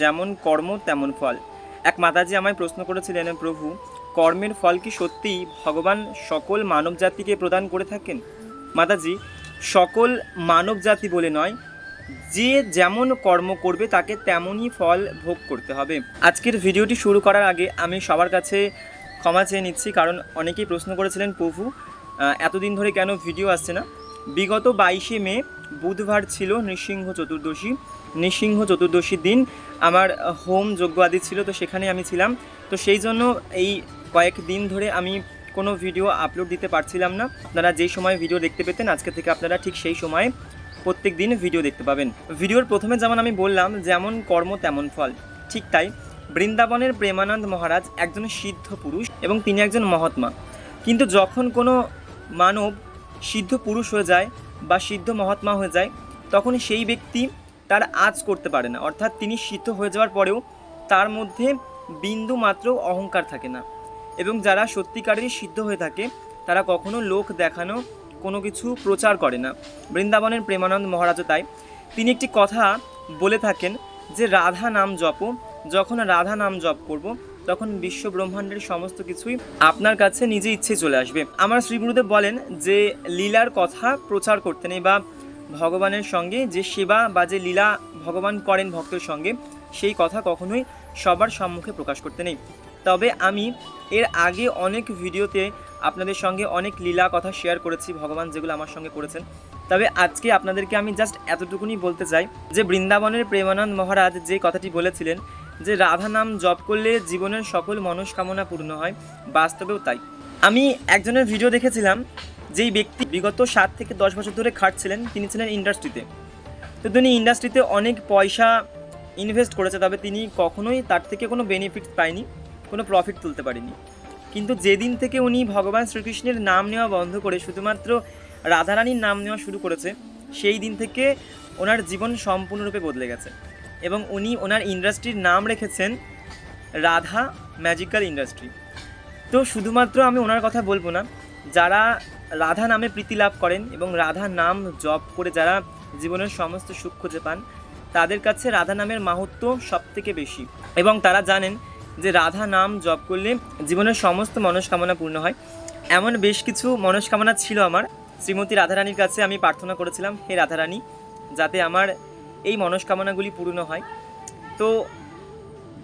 যেমন কর্ম, তেমন ফল। এক মাতাজি আমায় প্রশ্ন করেছিলেন, প্রভু, কর্মের ফল কি সত্যিই ভগবান সকল মানব জাতিকে প্রদান করে থাকেন? মাতাজি, সকল মানব জাতি বলে নয়, যে যেমন কর্ম করবে, তাকে তেমনই ফল ভোগ করতে হবে। আজকের ভিডিওটি শুরু করার আগে আমি সবার কাছে ক্ষমা চেয়ে নিচ্ছি, কারণ অনেকেই প্রশ্ন করেছিলেন, প্রভু এতদিন ধরে কেন ভিডিও আসছে না? বিগত বাইশে মে, বুধবার ছিল নৃসিংহ চতুর্দশী। নৃসিংহ চতুর্দশীর দিন আমার হোম যজ্ঞ আদি ছিল, তো সেখানে আমি ছিলাম। তো সেই জন্য এই কয়েক দিন ধরে আমি কোনো ভিডিও আপলোড দিতে পারছিলাম না। আপনারা যেই সময় ভিডিও দেখতে পেতেন, আজকে থেকে আপনারা ঠিক সেই সময়ে প্রত্যেক দিন ভিডিও দেখতে পাবেন। ভিডিওর প্রথমে যেমন আমি বললাম, যেমন কর্ম তেমন ফল। ঠিক তাই, বৃন্দাবনের প্রেমানন্দ মহারাজ একজন সিদ্ধ পুরুষ এবং তিনি একজন মহাত্মা। কিন্তু যখন কোনো মানব সিদ্ধ পুরুষ হয়ে যায় বা সিদ্ধ মহাত্মা হয়ে যায়, তখন সেই ব্যক্তি তার আজ করতে পারে না। অর্থাৎ তিনি সিদ্ধ হয়ে যাওয়ার পরেও তার মধ্যে বিন্দু মাত্র অহংকার থাকে না। এবং যারা সত্যিকারেরই সিদ্ধ হয়ে থাকে, তারা কখনো লোক দেখানো কোনো কিছু প্রচার করে না। বৃন্দাবনের প্রেমানন্দ মহারাজও তাই। তিনি একটি কথা বলে থাকেন যে, রাধা নাম জপ যখন রাধা নাম জপ করব, তখন বিশ্ব ব্রহ্মাণ্ডের সমস্ত কিছুই আপনার কাছে নিজে ইচ্ছে চলে আসবে। আমার শ্রী গুরুদেব বলেন যে, লীলার কথা প্রচার করতে নেই বা ভগবানের সঙ্গে, যে সেবা বা যে লীলা ভগবান করেন ভক্তের সঙ্গে, সেই কথা কখনোই সবার সম্মুখে প্রকাশ করতে নেই। তবে আমি এর আগে অনেক ভিডিওতে আপনাদের সঙ্গে অনেক লীলা কথা শেয়ার করেছি, ভগবান যেগুলো আমার সঙ্গে করেছেন। তবে আজকে আপনাদেরকে আমি জাস্ট এতটুকুনি বলতে চাই যে বৃন্দাবনের প্রেমানন্দ মহারাজ যে কথাটি বলেছিলেন যে রাধা নাম জপ করলে জীবনের সকল মনস্কামনা পূর্ণ হয়, বাস্তবেও তাই। আমি একজনের ভিডিও দেখেছিলাম যেই ব্যক্তি বিগত সাত থেকে দশ বছর ধরে খাটছিলেন, তিনি ছিলেন ইন্ডাস্ট্রিতে। তো তিনি ইন্ডাস্ট্রিতে অনেক পয়সা ইনভেস্ট করেছে, তবে তিনি কখনোই তার থেকে কোনো বেনিফিট পায়নি, কোনো প্রফিট তুলতে পারেনি। কিন্তু যেদিন থেকে উনি ভগবান শ্রীকৃষ্ণের নাম নেওয়া বন্ধ করে শুধুমাত্র রাধারানীর নাম নেওয়া শুরু করেছে, সেই দিন থেকে ওনার জীবন সম্পূর্ণরূপে বদলে গেছে এবং উনি ওনার ইন্ডাস্ট্রির নাম রেখেছেন রাধা ম্যাজিক্যাল ইন্ডাস্ট্রি। তো শুধুমাত্র আমি ওনার কথা বলব না যারা রাধা নামে প্রীতি লাভ করেন এবং রাধা নাম জপ করে যারা জীবনের সমস্ত সুখ খুঁজে পান, তাদের কাছে রাধা নামের মাহাত্ম সব থেকে বেশি। এবং তারা জানেন যে রাধা নাম জপ করলে জীবনের সমস্ত মনস্কামনা পূর্ণ হয়। এমন বেশ কিছু মনস্কামনা ছিল আমার। শ্রীমতী রাধারানীর কাছে আমি প্রার্থনা করেছিলাম, হে রাধারানী, যাতে আমার এই মনস্কামনাগুলি পূর্ণ হয়। তো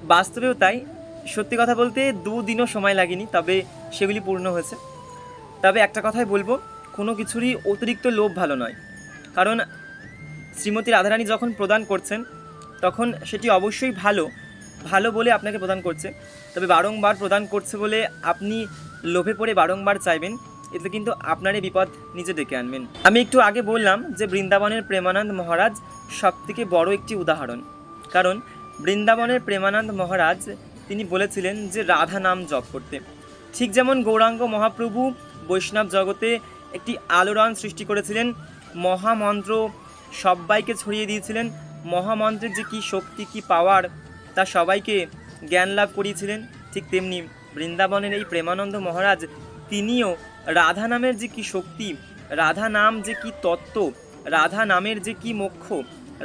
বাস্তবেও তাই। সত্যি কথা বলতে দুদিনও সময় লাগেনি, তবে সেগুলি পূর্ণ হয়েছে। তবে একটা কথাই বলব, কোনো কিছুরই অতিরিক্ত লোভ ভালো নয়। কারণ শ্রীমতী রাধারানী যখন প্রদান করছেন, তখন সেটি অবশ্যই ভালো ভালো বলে আপনাকে প্রদান করছে। তবে বারংবার প্রদান করছে বলে আপনি লোভে পড়ে বারংবার চাইবেন, এতে কিন্তু আপনারই বিপদ নিজে ডেকে আনবেন। আমি একটু আগে বললাম যে বৃন্দাবনের প্রেমানন্দ মহারাজ সবথেকে বড় একটি উদাহরণ। কারণ বৃন্দাবনের প্রেমানন্দ মহারাজ তিনি বলেছিলেন যে রাধা নাম জপ করতে। ঠিক যেমন গৌরাঙ্গ মহাপ্রভু বৈষ্ণব জগতে একটি আলোড়ন সৃষ্টি করেছিলেন। মহামন্ত্র সবাইকে ছড়িয়ে দিয়েছিলেন। মহামন্ত্রের যে কী শক্তি, কী পাওয়ার তা সবাইকে জ্ঞান লাভ করিয়েছিলেন। ঠিক তেমনি বৃন্দাবনের এই প্রেমানন্দ মহারাজ, তিনিও রাধা নামের যে কী শক্তি, রাধা নাম যে কী তত্ত্ব, রাধা নামের যে কী মোক্ষ,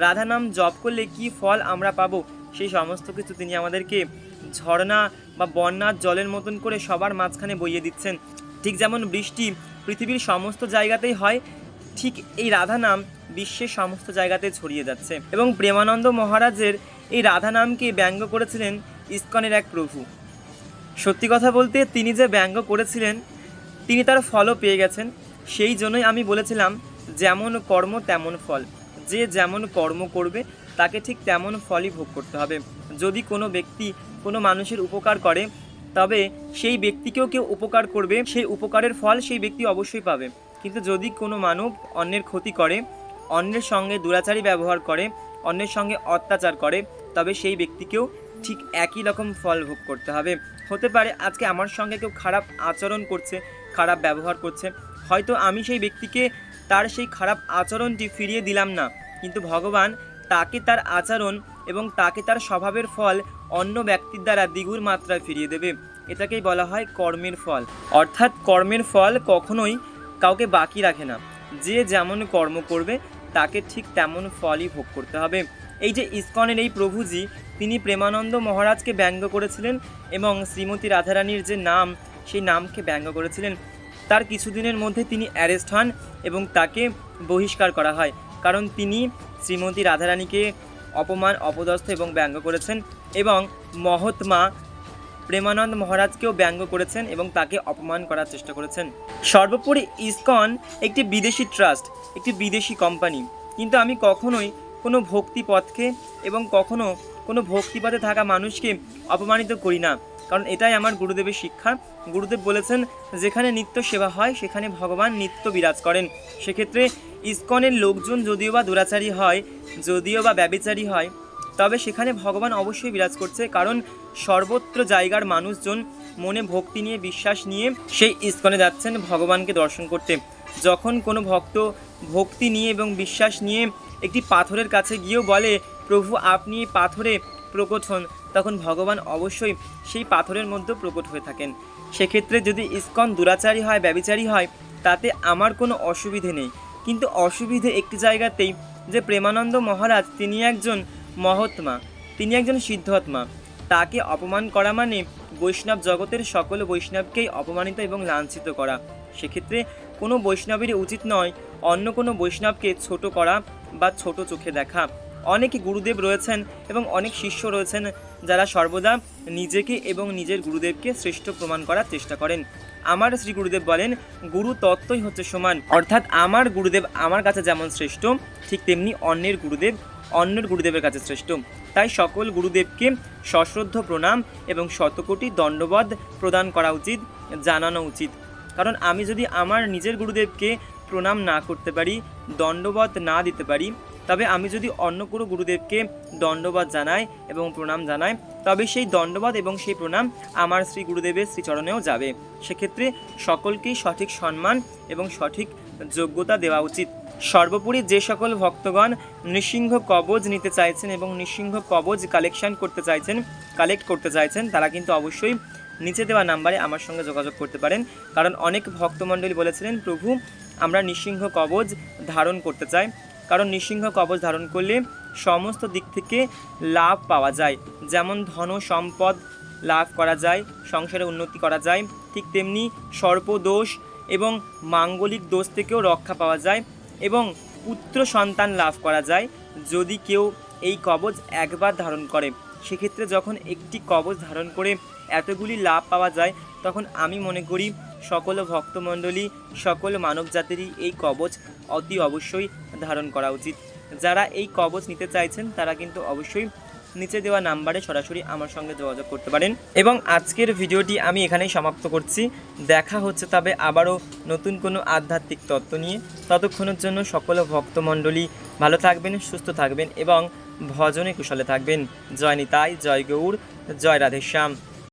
রাধা নাম জপ করলে কি ফল আমরা পাবো, সেই সমস্ত কিছু তিনি আমাদেরকে ঝর্ণা বা বন্যার জলের মতন করে সবার মাঝখানে বইয়ে দিচ্ছেন। ঠিক যেমন বৃষ্টি পৃথিবীর সমস্ত জায়গাতেই হয়, ঠিক এই রাধা নাম বিশ্বের সমস্ত জায়গাতে ছড়িয়ে যাচ্ছে। এবং প্রেমানন্দ মহারাজের এই রাধা নামকে ব্যঙ্গ করেছিলেন ইস্কনের এক প্রভু। সত্যি কথা বলতে তিনি যে ব্যঙ্গ করেছিলেন, তিনি তার ফলও পেয়ে গেছেন। সেই জন্যই আমি বলেছিলাম, যেমন কর্ম তেমন ফল। যে যেমন কর্ম করবে, তাকে ঠিক তেমন ফলই ভোগ করতে হবে। যদি কোনো ব্যক্তি কোনো মানুষের উপকার করে তবে সেই ব্যক্তিকেও কেউ উপকার করবে, সেই উপকারের ফল সেই ব্যক্তি অবশ্যই পাবে। কিন্তু যদি কোনো মানব অন্যের ক্ষতি করে, অন্যের সঙ্গে দুরাচারী ব্যবহার করে, অন্যের সঙ্গে অত্যাচার করে, তবে সেই ব্যক্তিকেও ঠিক একই রকম ফল ভোগ করতে হবে। হতে পারে আজকে আমার সঙ্গে কেউ খারাপ আচরণ করছে, খারাপ ব্যবহার করছে, হয়তো আমি সেই ব্যক্তিকে তার সেই খারাপ আচরণটি ফিরিয়ে দিলাম না, কিন্তু ভগবান তাকে তার আচরণ এবং তাকে তার স্বভাবের ফল অন্য ব্যক্তির দ্বারা দ্বিগুণ মাত্রায় ফিরিয়ে দেবে। এটাকেই বলা হয় কর্মের ফল। অর্থাৎ কর্মের ফল কখনোই কাউকে বাকি রাখে না। যে যেমন কর্ম করবে, তাকে ঠিক তেমন ফলই ভোগ করতে হবে। এই যে ইস্কনের এই প্রভুজি, তিনি প্রেমানন্দ মহারাজকে ব্যঙ্গ করেছিলেন এবং শ্রীমতী রাধারানীর যে নাম, সেই নামকে ব্যঙ্গ করেছিলেন। তার কিছুদিনের মধ্যে তিনি অ্যারেস্ট হন এবং তাকে বহিষ্কার করা হয়। কারণ তিনি শ্রীমতী রাধারানীকে অপমান, অপদস্থ এবং ব্যঙ্গ করেছেন এবং মহাত্মা প্রেমানন্দ মহারাজকেও ব্যঙ্গ করেছেন এবং তাকে অপমান করার চেষ্টা করেছেন। সর্বোপরি ইসকন একটি বিদেশি ট্রাস্ট, একটি বিদেশি কোম্পানি। কিন্তু আমি কখনোই কোনো ভক্তি পথকে এবং কখনো কোনো ভক্তিপথে থাকা মানুষকে অপমানিত করি না। কারণ এটাই আমার গুরুদেবের শিক্ষা। গুরুদেব বলেছেন, যেখানে নিত্য সেবা হয়, সেখানে ভগবান নিত্য বিরাজ করেন। সেক্ষেত্রে ইসকনের লোকজন যদিও বা দুরাচারী হয়, যদিও বা ব্যবিচারী হয়, তবে সেখানে ভগবান অবশ্যই বিরাজ করছে, কারণ সর্বত্র জায়গার মানুষজন মনে ভক্তি নিয়ে, বিশ্বাস নিয়ে সেই ইস্কনে যাচ্ছেন ভগবানকে দর্শন করতে। যখন কোনো ভক্ত ভক্তি নিয়ে এবং বিশ্বাস নিয়ে একটি পাথরের কাছে গিয়েও বলে, প্রভু, আপনি পাথরে প্রকট হন, তখন ভগবান অবশ্যই সেই পাথরের মধ্যে প্রকট হয়ে থাকেন। সেক্ষেত্রে যদি ইস্কন দুরাচারী হয়, ব্যবিচারী হয়, তাতে আমার কোনো অসুবিধে নেই। কিন্তু অসুবিধে একটি জায়গাতেই যে প্রেমানন্দ মহারাজ তিনি একজন মহাত্মা, তিনি একজন সিদ্ধাত্মা। তাকে অপমান করা মানে বৈষ্ণব জগতের সকল বৈষ্ণবকেই অপমানিত এবং লাঞ্ছিত করা। সেক্ষেত্রে কোনো বৈষ্ণবেরই উচিত নয় অন্য কোনো বৈষ্ণবকে ছোট করা বা ছোট চোখে দেখা। অনেক গুরুদেব রয়েছেন এবং অনেক শিষ্য রয়েছেন যারা সর্বদা নিজেকে এবং নিজের গুরুদেবকে শ্রেষ্ঠ প্রমাণ করার চেষ্টা করেন। আমার শ্রী গুরুদেব বলেন, গুরু তত্ত্বই হচ্ছে সমান। অর্থাৎ আমার গুরুদেব আমার কাছে যেমন শ্রেষ্ঠ, ঠিক তেমনি অন্যের গুরুদেব অন্যের গুরুদেবের কাছে শ্রেষ্ঠ। তাই সকল গুরুদেবকে সশ্রদ্ধ প্রণাম এবং শতকোটি দণ্ডবধ প্রদান করা উচিত, জানানো উচিত। কারণ আমি যদি আমার নিজের গুরুদেবকে প্রণাম না করতে পারি দণ্ডবধ না দিতে পারি তবে আমি যদি অন্য কোনো গুরুদেবকে দণ্ডবাদ জানাই এবং প্রণাম জানাই, তবে সেই দণ্ডবাদ এবং সেই প্রণাম আমার শ্রী গুরুদেবের শ্রীচরণেও যাবে। সেক্ষেত্রে সকলকেই সঠিক সম্মান এবং সঠিক যোগ্যতা দেওয়া উচিত। সর্বোপরি যে সকল ভক্তগণ নৃসিংহ কবজ নিতে চাইছেন এবং নৃসিংহ কবজ কালেকশন করতে চাইছেন, কালেক্ট করতে চাইছেন, তারা কিন্তু অবশ্যই নিচে দেওয়া নাম্বারে আমার সঙ্গে যোগাযোগ করতে পারেন। কারণ অনেক ভক্তমণ্ডলী বলেছিলেন, প্রভু, আমরা নৃসিংহ কবজ ধারণ করতে চাই। কারণ নৃসিংহ কবচ ধারণ করলে সমস্ত দিক থেকে লাভ পাওয়া যায়। যেমন ধন সম্পদ লাভ করা যায়, সংসারে উন্নতি করা যায়, ঠিক তেমনি সর্পদোষ এবং মাঙ্গলিক দোষ থেকেও রক্ষা পাওয়া যায় এবং পুত্র সন্তান লাভ করা যায়। যদি কেউ এই কবচ একবার ধারণ করে, সেক্ষেত্রে যখন একটি কবচ ধারণ করে এতগুলি লাভ পাওয়া যায়, তখন আমি মনে করি সকল ভক্তমণ্ডলী, সকল মানব জাতিরই এই কবচ অতি অবশ্যই ধারণ করা উচিত। যারা এই কবচ নিতে চাইছেন, তারা কিন্তু অবশ্যই নিচে দেওয়া নাম্বারে সরাসরি আমার সঙ্গে যোগাযোগ করতে পারেন। এবং আজকের ভিডিওটি আমি এখানেই সমাপ্ত করছি। দেখা হচ্ছে তবে আবারও নতুন কোনো আধ্যাত্মিক তত্ত্ব নিয়ে। ততক্ষণের জন্য সকল ভক্তমণ্ডলী ভালো থাকবেন, সুস্থ থাকবেন এবং ভজনে কুশলে থাকবেন। জয় নিতাই, জয় গৌর, জয় রাধেশ্যাম।